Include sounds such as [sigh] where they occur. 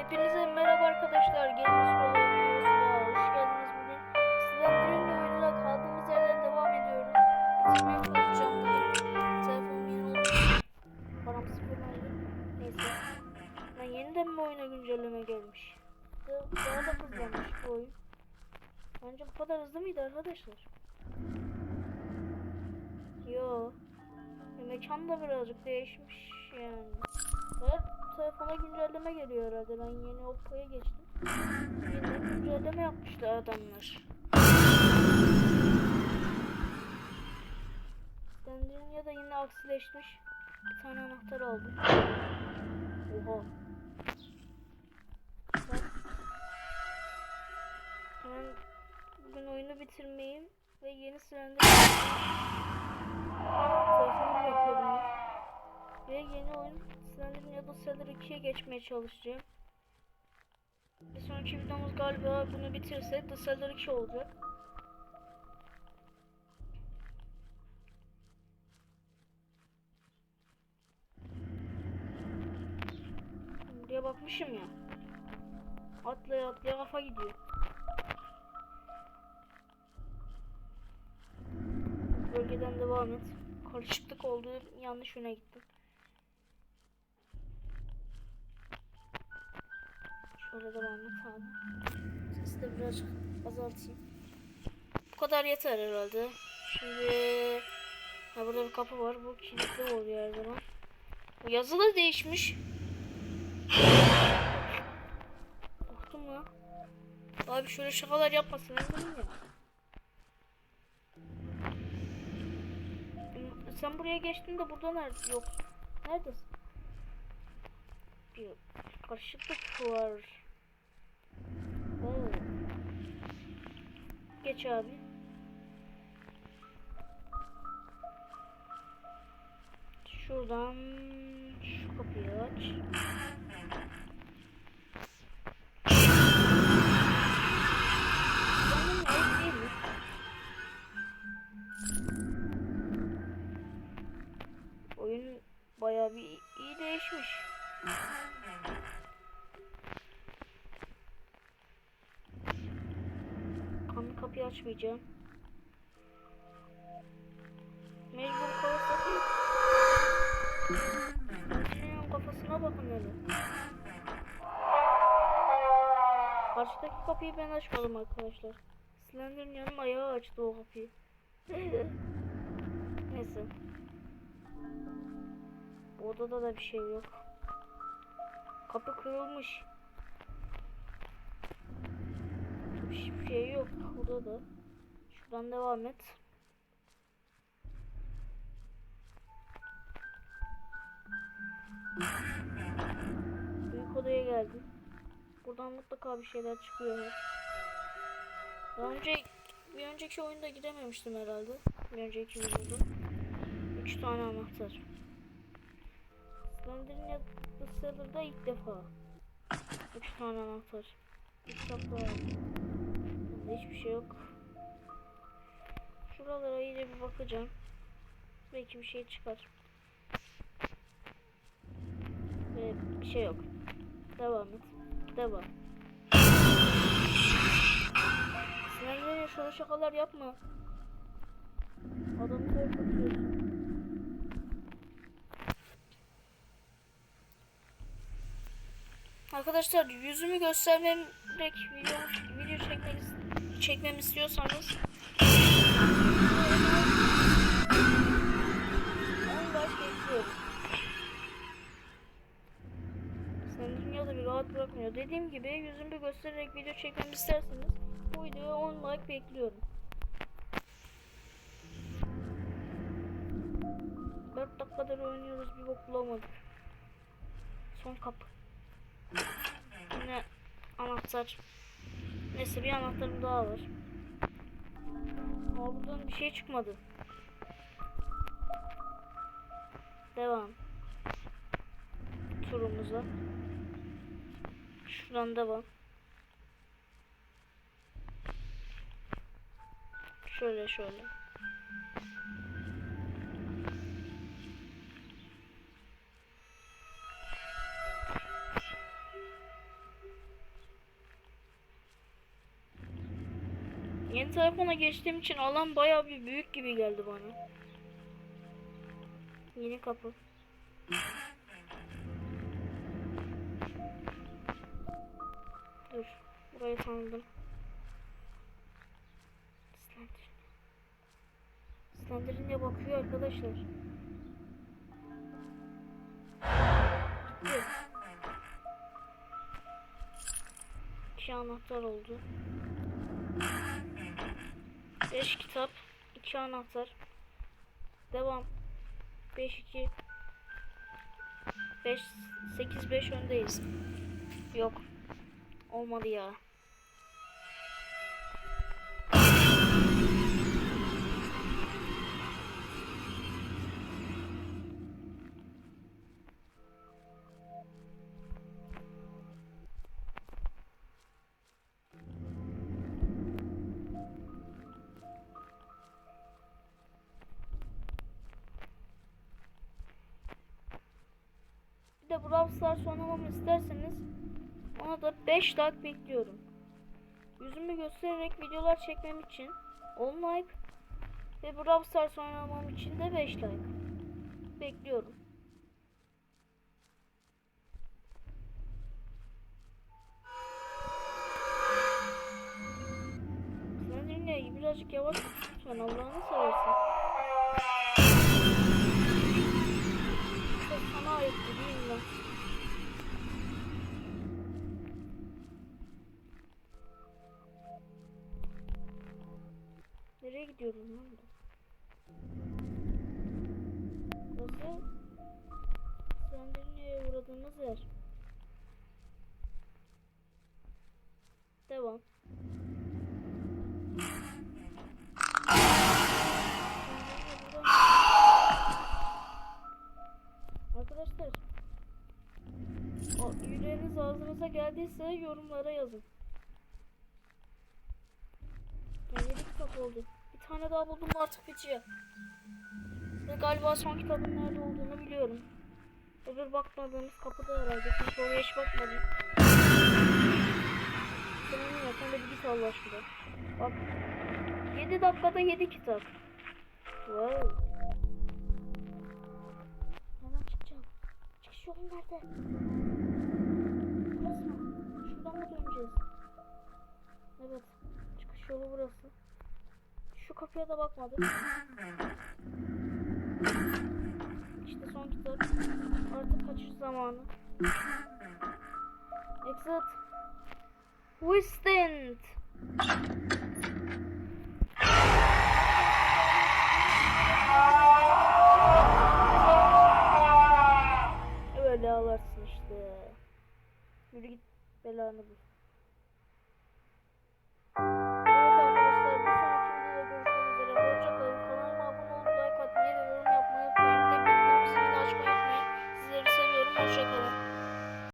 Hepinize merhaba arkadaşlar. Scroll videosuna hoş geldiniz bugün. Dream'le oyununa kaldığımız yerden devam ediyoruz. Telefonum yeni için param sıfır oldu. Neyse. Ben yeniden mi oyuna güncelleme gelmiş? Da- Daha da hızlanmış bu oyun. Bence bu kadar hızlı mıydı arkadaşlar? Yo. Mekan da birazcık değişmiş yani. Ve telefona güncelleme geliyor herhalde. Ben yeni Oppo'ya geçtim. Yeni güncelleme yapmışlar adamlar. Skandinavya da yine aksileşmiş. Bir tane anahtar aldım. Oha. Hemen bugün oyunu bitirmeyeyim ve yeni sürende Ve yeni oyun Slenderman dosyalar 2'ye geçmeye çalışacağım. Bir sonraki videomuz galiba bunu bitirirse dosyalar 2 olacak. Buraya bakmışım ya. Atlaya atlaya kafa gidiyor. Bölgeden devam et. Karışıklık oldu. Yanlış yöne gittim. Et abi. Sesi de birazcık azaltayım. Bu kadar yeter herhalde. Şimdi ha burada bir kapı var. Bu kilitli oluyor her zaman. Bu yazı da değişmiş. Korktum lan. Abi şöyle şakalar yapmasın. Ya. Sen buraya geçtin de burada nerede? Yok. Neredesin? Bir karışıklık var. Geç abi. Şuradan şu kapıyı aç. Açmayacağım. Mecbur kalırsa Makinenin kafasına bakın hele. Karşıdaki kapıyı ben açmadım arkadaşlar. Slender'ın yanım ayağı açtı o kapıyı. [laughs] Neyse. Bu odada da bir şey yok. Kapı kırılmış. Şey yok burada da. Şuradan devam et. Büyük odaya geldim. Buradan mutlaka bir şeyler çıkıyor. hep. Daha önce bir önceki oyunda gidememiştim herhalde. Bir önceki videoda. 3 tane anahtar. Slender'in ya da Seller'da ilk defa. 3 tane anahtar. İlk defa. Bende hiçbir şey yok. Şuralara iyice bir bakacağım. Belki bir şey çıkar. Ve bir şey yok. Devam et. Devam. Slender'in şöyle şakalar yapma. Adamı korkutuyorsun. Arkadaşlar yüzümü göstermek video video çekmek çekmemi istiyorsanız on baş bekliyorum. Sen dünyada bir rahat bırakmıyor. Dediğim gibi yüzümü göstererek video çekmemi isterseniz bu videoya 10 like bekliyorum. 4 dakikadır oynuyoruz bir bok bulamadık. Son kapı. Yine anahtar. Neyse bir anahtarım daha var. Ama buradan bir şey çıkmadı. Devam. Turumuza. Şuradan devam. Şöyle şöyle. Yeni telefona geçtiğim için alan bayağı bir büyük gibi geldi bana. Yeni kapı. Dur. Burayı tanıdım. Slenderman. Slenderman'e bakıyor arkadaşlar. Gitti. İki anahtar oldu. 5 kitap, 2 anahtar. Devam. 5 2 5 8 5 öndeyiz. Yok. Olmadı ya. De Brawl Stars oynamamı isterseniz ona da 5 like bekliyorum. Yüzümü göstererek videolar çekmem için 10 like ve Brawl Stars oynamam için de 5 like bekliyorum. Sen dinle birazcık yavaş lütfen Allah'ını seversen. Slender'e uğradığımız yer. Devam. Arkadaşlar yüreğiniz ağzınıza geldiyse yorumlara yazın. Ya yedi kitap oldu. Bir tane daha buldum artık bitiyor. Ve galiba son kitabın nerede olduğunu biliyorum. Öbür bakmadığımız kapıda herhalde. Çünkü oraya hiç bakmadım. Senin ya sen de bir git Allah aşkına. Bak. 7 dakikada 7 kitap. Wow. Hemen çıkacağım. Çıkış yolu nerede? Burası mı? Şuradan mı döneceğiz? Evet. Çıkış yolu burası. Şu kapıya da bakmadım. İşte son kitap. Artık kaçış zamanı. Exit. We stand. Öyle ağlarsın işte. Yürü git belanı bul.